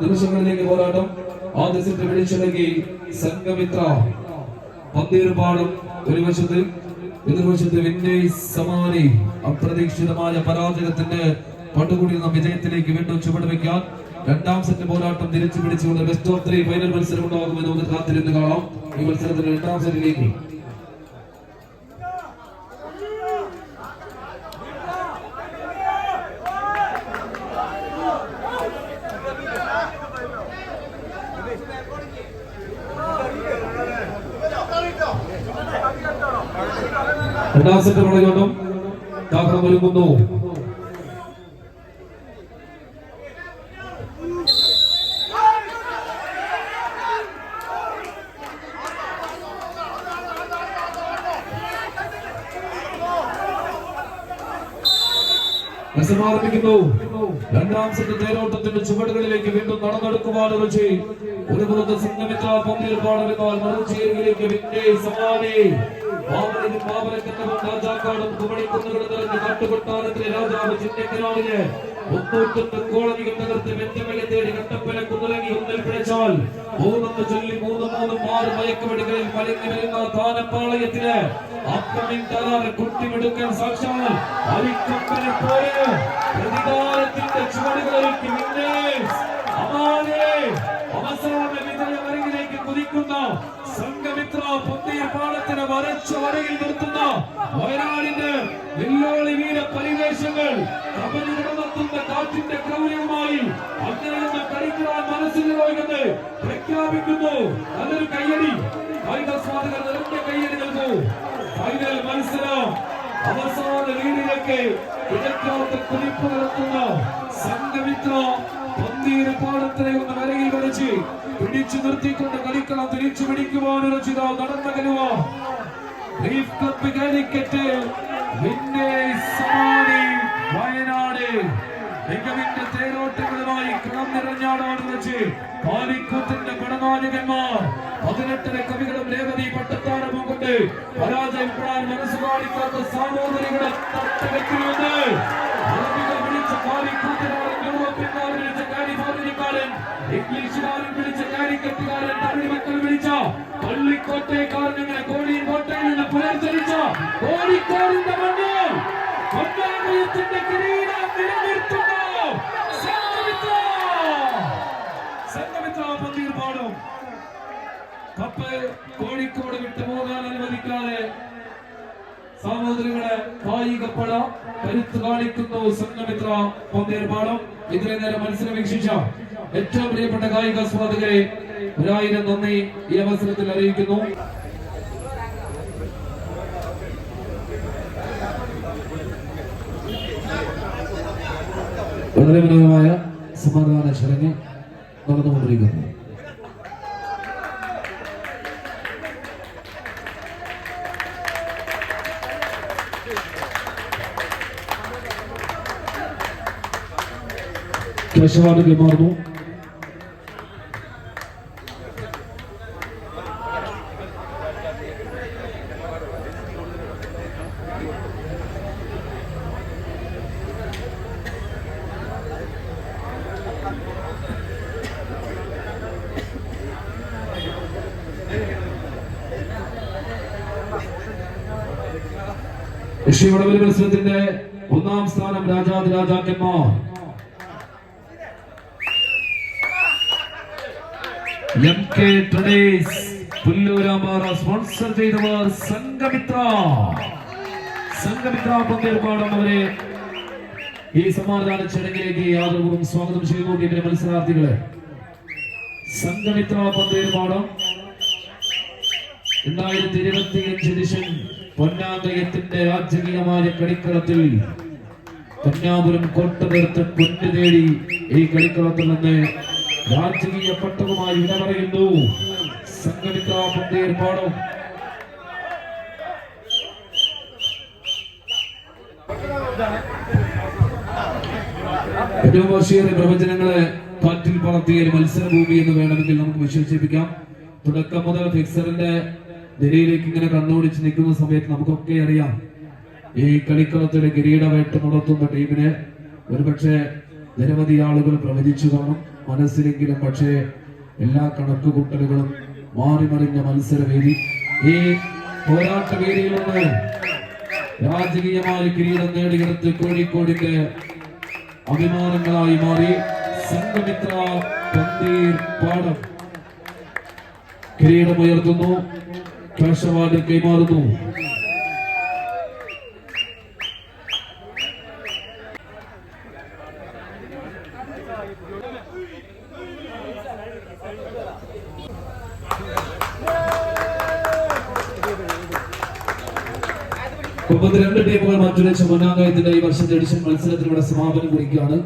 നിമിഷങ്ങളിലേക്ക് പോരാട്ടം. ആദ്യ സെറ്റ് പിടിച്ചിറങ്ങി സംഘമിത്ര. പന്തീർപാടും ഒരു വശത്ത് എതിർവശത്ത് വിന്നയ് സമാനി അപ്രതീക്ഷിതമായ പരാജയത്തിന്റെ പട്ടുകൂടി വിജയത്തിലേക്ക് വീണ്ടും ചുവടുവെക്കാൻ രണ്ടാം സെറ്റ് പോരാട്ടം തിരിച്ചു പിടിച്ചുകൊണ്ട് ബെസ്റ്റ് ഓഫ് ത്രീ ഫൈനൽ മത്സരം ഉണ്ടാകുമെന്ന് നമുക്ക് കാത്തിരുന്ന് കാണാം. ഈ മത്സരത്തിന്റെ രണ്ടാം സെറ്റിലേക്ക് രണ്ടാം സെറ്റ് തുടങ്ങിക്കൊണ്ടും ദാഹം ഒരുങ്ങുന്നു മത്സരം രണ്ടാം സെറ്റ് തേരോട്ടത്തിന്റെ ചുവടുകളിലേക്ക് വീണ്ടും നടന്നെടുക്കുവാനുള്ള ഒരു പുറത്ത് സിംഗമിത്ര പന്തിൽ പാടരുന്നാൽ മറുചേരിയിലേക്ക് വിന്റെ സമാനെ പാവനനും പാവനക്കറ്റവും രാജാക്കാടും കുമണിക്കുന്നുകളും നിറഞ്ഞ് കാട്ടുകൊട്ടാരത്തിലെ രാജാവ് ചിന്നക്കനാവിന് മുന്നൂറ്റൊന്ന് കോളനികൾ മൂന്ന് വരുന്ന കുതിക്കുന്ന സംഘമിത്ര വരച്ച വരയിൽ നിർത്തുന്ന വയനാടിന്റെ വെല്ലുവിളി വീര പരിവേഷങ്ങൾ കബനി മനസ്സിൽ പ്രഖ്യാപിക്കുന്നു. നല്ലൊരു കയ്യടി. സ്വാധീനം നിറഞ്ഞ കയ്യടി നൽകൂ. ഫൈനൽ മത്സരം അവസാന ലീഡിലേക്ക് ഇടക്കാത്ത കുതിപ്പ് നടത്തുന്ന സംഘമിത്ര പന്തീര പാടത്തിലെ ഒന്ന് വരയിൽ വരച്ച് പിടിച്ചു നിർത്തിക്കൊണ്ട് കളിക്കണം. തിരിച്ചു പിടിക്കുവാനുള്ള ചിത നടന്ന കരുവ. Leaf club Calicut. പിന്നെ സമാനി കാലിക്കൂത്തിന്റെ പടനായകന്മാർ പതിനെട്ടിലെ കവികളും രേവതി പട്ടത്താരവും കൊണ്ട് പരാജയപ്പെടാൻ മനസ്സ് കാണിക്കാത്ത സാമൂതിരികളെ അറബികൾ വിളിച്ച കാലിക്കൂത്തിനാളൻ യൂറോപ്യൻകാരൻ വിളിച്ച കാലിഫോർണിയക്കാരൻ ഇംഗ്ലീഷുകാരൻ വിളിച്ച കാലിക്കറ്റുകാരൻ തമിഴ് മക്കൾ വിളിച്ച പള്ളിക്കോട്ടയക്കാരൻ അങ്ങനെ കോഴിയും കോട്ടയിൽ നിന്ന് പുനർജനിച്ച കോഴിക്കോടിന്റെ മണ്ണിൽ പൊന്നാമയത്തിന്റെ കിരീടം നിലനിർത്തുന്നു സംഘമിത്ര സംഘമിത്ര പന്തീർ പാടും കപ്പ് കോഴിക്കോട് വിട്ടുപോകാൻ അനുവദിക്കാതെ സഹോദരികളെ കായികപ്പട കരുത്ത് കാണിക്കുന്നു സംഘമിത്ര പന്തേർപാടം ഇത്രയും നേരം മത്സരം വീക്ഷിച്ച ഏറ്റവും പ്രിയപ്പെട്ട കായിക സ്വാധകരെ ഒരായിരം നന്ദി ഈ അവസരത്തിൽ അറിയിക്കുന്നു. വളരെ മനോഹരമായ സമാധാന ചടങ്ങ് നടന്നുകൊണ്ടിരിക്കുന്നു. കേശവാട് കൈമാറുന്നു ഋഷിവടവൽ മത്സരത്തിന്റെ ഒന്നാം സ്ഥാനം രാജാതി രാജാക്കന്മാർ എം കെ ടുഡേസ് പുല്ലൂരാമാറ സ്പോൺസർ ചെയ്തവർ സംഘമിത്ര. സംഘമിത്ര പങ്കേற்பாടും അവരെ ഈ സമാധാന ചടങ്ങിലേക്ക് യാതൊരുവും സ്വാഗതം ചെയ്തുകൊണ്ട് മത്സരാർത്ഥികളെ. സംഘമിത്ര പന്തേർപാടം രണ്ടായിരത്തി ഇരുപത്തി അഞ്ച് എഡിഷൻ പൊന്നാന്തയത്തിന്റെ രാജകീയമായ കളിക്കളത്തിൽ കന്യാപുരം കോട്ടപുരത്ത് പൊന്നു തേടി ഈ കളിക്കളത്തിൽ നിന്ന് രാജകീയ പട്ടവുമായി വില പറയുന്നു സംഘമിത്ര ഏർപ്പാടും പ്രവചനങ്ങളെ കാറ്റിൽ പറത്തിയ ഒരു മത്സരഭൂമി എന്ന് വേണമെങ്കിൽ നമുക്ക് വിശേഷിപ്പിക്കാം. തുടക്കം മുതൽ ഫിക്സറിന്റെ നിരയിലേക്ക് ഇങ്ങനെ കണ്ണോടിച്ച് നിൽക്കുന്ന സമയത്ത് നമുക്കൊക്കെ അറിയാം. ഈ കളിക്കളത്തിലെ കിരീടമായിട്ട് നടത്തുന്ന ടീമിനെ ഒരുപക്ഷെ നിരവധി ആളുകൾ പ്രവചിച്ചു കാണും. മനസ്സിലെങ്കിലും പക്ഷേ എല്ലാ കണക്കുകൂട്ടലുകളും മാറിമറിഞ്ഞ മത്സരവേദി ഈ പോരാട്ട വേദിയിലൊന്ന് രാജകീയമായി കിരീടം നേടിയെടുത്ത് കോഴിക്കോടിന്റെ അഭിമാനങ്ങളായി മാറി. സംഘമിത്ര പന്തീർ പാടം കിരീടമുയർത്തുന്നു. കൈമാറുന്നു. മുപ്പത്തിരണ്ട് ടീമുകൾ മത്സരിച്ച മുന്നാംഗത്തിന്റെ ഈ വർഷത്തെ എഡിഷൻ മത്സരത്തിലൂടെ സമാപനം കുറിക്കുകയാണ്.